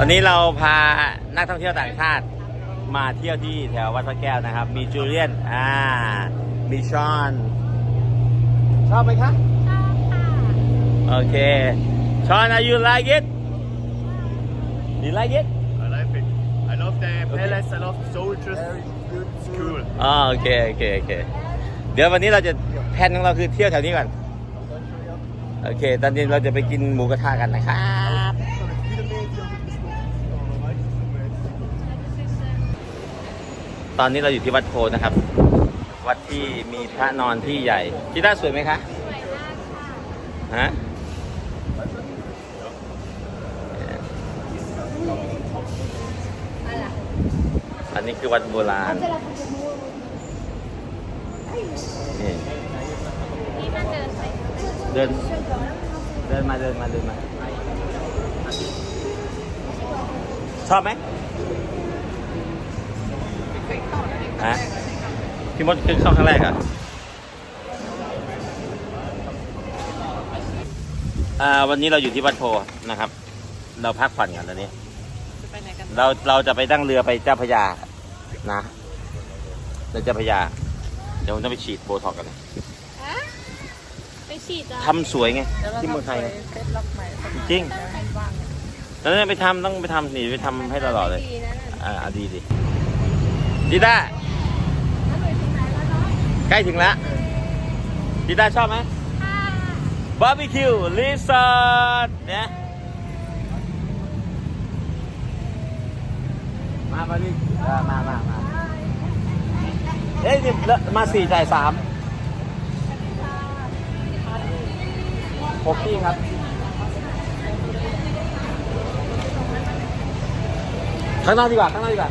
ตอนนี้เราพานักท่องเที่ยวต่างชาติมาเที่ยวที่แถววัดพระแก้วนะครับ มีจูเลียน อ่า มีชอน ชอบไหมคะ ชอบค่ะ โอเค ชอน are you like it you like it I like it. I love the Okay. palace. I love the soldiers. It's cool. อ๋อโอเคโอเคโอเค เดี๋ยววันนี้เราจะแผนของเราคือเที่ยวแถวนี้ก่อน โอเค ตอนนี้เราจะไปกินหมูกระทะกันนะครั ตอนนี้เราอยู่ที่วัดโพนะครับ วัดที่มีพระนอนที่ใหญ่ที่ด้านสวยไหมคะสวยมากค่ะฮะอันนี้คือวัดโบราณนี่นี่มันเดินไปเดินเดินมาเดินมาเดินมาชอบไหม ฮะพี่มดคือเข้าครั้งแรกอะอ่าวันนี้เราอยู่ที่วัดโพนะครับ เราพักผ่อนกันตอนนี้ จะไปไหนกันเราเราจะไปนั่งเรือไปเจ้าพระยานะเรือเจ้าพระยา เดี๋ยวผมต้องไปฉีดโบท็อกซ์กันนะฮะไปฉีดเหรอทำสวยไง ที่เมืองไทยไงเซตล็อกใหม่จริง ว่างแล้วเนี่ยไปทำต้องไปทำนี่ไปทำให้ตลอดเลย ดีนะน่ะอ่าดีดิ ดีด้าใกล้ถึงแล้วดีด้าชอบไหมบาร์บีคิวรีสอร์ทเนี่ยมามาดิเออมามามาเอ้ยมาสี่จ่ายสามหกที่ครับข้างนอกดีกว่าข้างนอกดีกว่า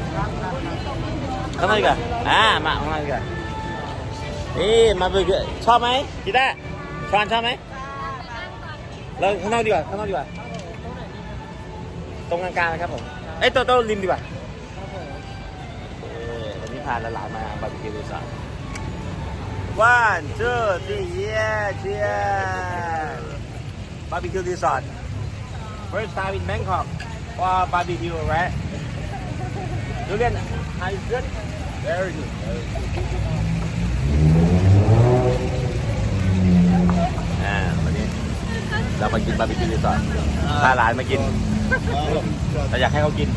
ข้างนอกดีกว่าอ่ามาข้างนอกดีกว่านี่มาดูชอบไหมกีตาร์ชอนชอบไหมเราข้างนอกดีกว่าข้างนอกดีกว่า ตรงกลางๆนะครับผมเอ้ยโต๊ะโต๊ะริมดีกว่าเออวันนี้พาหลานๆมาบาร์บีคิวรีสอร์ท one two three yeah cheers barbecue resort first time in Bangkok for barbecue right Julian how is good very good very good อ่าวันนี้เรามากินบาร์บีคิวรีสอร์ทพาหลานมากิน เราอยากให้เขากิน